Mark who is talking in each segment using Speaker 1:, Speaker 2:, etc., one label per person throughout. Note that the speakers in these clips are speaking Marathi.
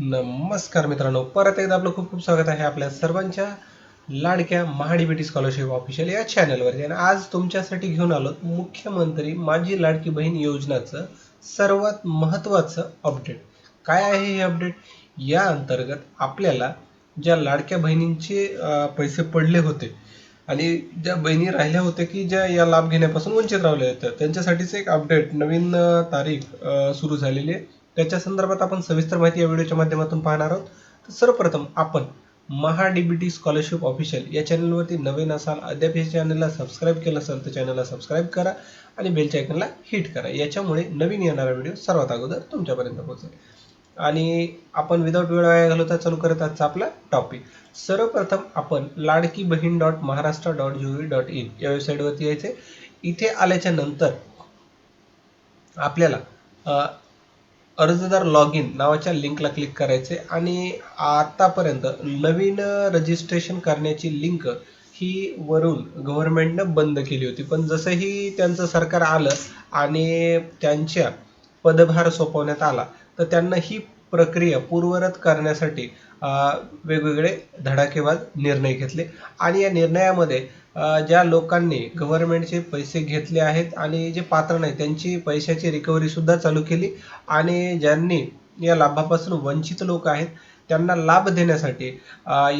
Speaker 1: नमस्कार मित्रांनो परत एकदा आपलं खूप खूप स्वागत आहे आपल्या सर्वांच्या लाडक्या महाडीबीटी स्कॉलरशिप ऑफिशियल या चॅनलवरती आणि आज तुमच्यासाठी घेऊन आलो मुख्यमंत्री माझी लाडकी बहीण योजनाचं सर्वात महत्त्वाचं अपडेट काय आहे हे अपडेट या अंतर्गत आपल्याला ज्या लाडक्या बहिणींचे पैसे पडले होते आणि ज्या बहिणी राहिल्या होत्या की ज्या या लाभ घेण्यापासून वंचित राहिल्या होत्या त्यांच्यासाठीच एक अपडेट नवीन तारीख सुरू झालेली आहे. त्याच्या संदर्भात आपण सविस्तर माहिती या व्हिडिओच्या माध्यमातून पाहणार आहोत. तर सर्वप्रथम आपण महा डीबीटी स्कॉलरशिप ऑफिशियल या चॅनलवरती नवीन असाल अद्याप या चॅनलला सबस्क्राईब केलं असेल तर चॅनलला सबस्क्राईब करा आणि बेलच्या आयकनला हिट करा. याच्यामुळे नवीन येणारा व्हिडिओ सर्वात अगोदर तुमच्यापर्यंत पोहोचेल. आणि आपण विदाऊट वेळ वाया घालवता चालू करत आजचा आपला टॉपिक सर्वप्रथम आपण Ladki Bahin dot Maharashtra dot G V dot in या वेबसाईटवरती यायचे इथे आल्याच्यानंतर आपल्याला अर्जदार लॉग इन नावाच्या लिंकला क्लिक करायचे आणि आतापर्यंत नवीन रजिस्ट्रेशन करण्याची लिंक ही वरून गव्हर्नमेंटनं बंद केली होती. पण जसंही त्यांचं सरकार आलं आणि त्यांच्या पदभार सोपवण्यात आला तर त्यांना ही प्रक्रिया पूर्वरत करण्यासाठी वेगवेगळे धडाकेबाज निर्णय घेतले. आणि या निर्णयामध्ये ज्या लोकांनी गव्हर्नमेंटचे पैसे घेतले आहेत आणि जे पात्र नाही त्यांची पैशाची रिकव्हरी सुद्धा चालू केली. आणि ज्यांनी या लाभापासून वंचित लोक आहेत त्यांना लाभ देण्यासाठी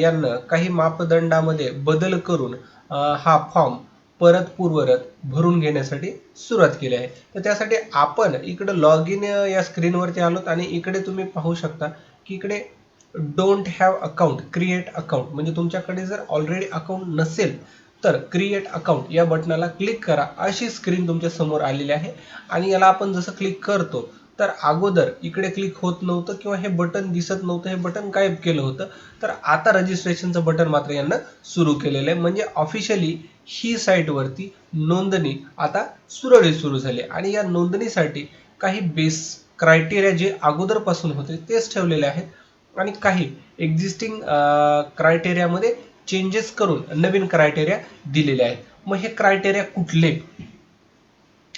Speaker 1: यांना काही मापदंडामध्ये बदल करून हा फॉर्म परत पूर्वरत भरून घेण्यासाठी सुरुवात केली आहे. तर त्यासाठी आपण इकडे लॉग इन या स्क्रीनवरती आलोत आणि इकडे तुम्ही पाहू शकता की इकडे don't have account create account म्हणजे तुमच्याकडे जर ऑलरेडी अकाउंट नसेल तर क्रिएट अकाउंट या बटनाला क्लिक करा. अशी स्क्रीन तुमच्यासमोर आलेली आहे. आणि याला आपण जसं क्लिक करतो तर अगोदर इकडे क्लिक होत नव्हतं किंवा हे बटन दिसत नव्हतं हे बटन गायब केलं होतं. तर आता रजिस्ट्रेशनचं बटन मात्र यांना सुरू केलेलं आहे. म्हणजे ऑफिशियली ही साईटवरती नोंदणी आता सुरळीत सुरू झाली आणि या नोंदणीसाठी काही बेस क्रायटेरिया जे अगोदरपासून होते तेच ठेवलेले आहेत. आणि काही एक्झिस्टिंग क्रायटेरियामध्ये चेंजेस करून नवीन क्रायटेरिया दिलेले आहेत. मग हे क्रायटेरिया कुठले?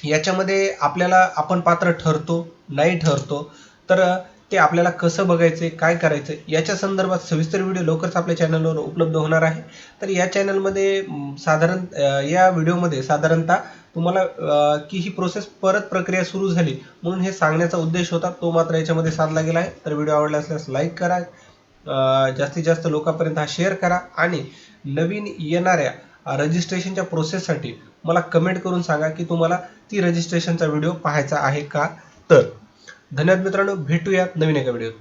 Speaker 1: याच्यामध्ये आपल्याला आपण पात्र ठरतो नाही ठरतो तर ते आपल्याला कसं बघायचं काय करायचं याच्या संदर्भात सविस्तर व्हिडिओ लवकरच आपल्या चॅनलवर उपलब्ध होणार आहे. तर या चॅनलमध्ये साधारण या व्हिडिओमध्ये साधारणतः तुम्हाला की ही प्रोसेस परत प्रक्रिया सुरू झाली म्हणून हे सांगण्याचा उद्देश होता तो मात्र याच्यामध्ये साधला गेला आहे. तर व्हिडिओ आवडला असल्यास लाईक करा जास्तीत जास्त लोकांपर्यंत हा शेअर करा आणि नवीन येणाऱ्या रजिस्ट्रेशनच्या प्रोसेससाठी मला कमेंट करून सांगा की तुम्हाला ती रजिस्ट्रेशनचा व्हिडिओ पाहायचा आहे का? तर धन्यवाद मित्रांनो. भेटूयात नवीन एका व्हिडिओत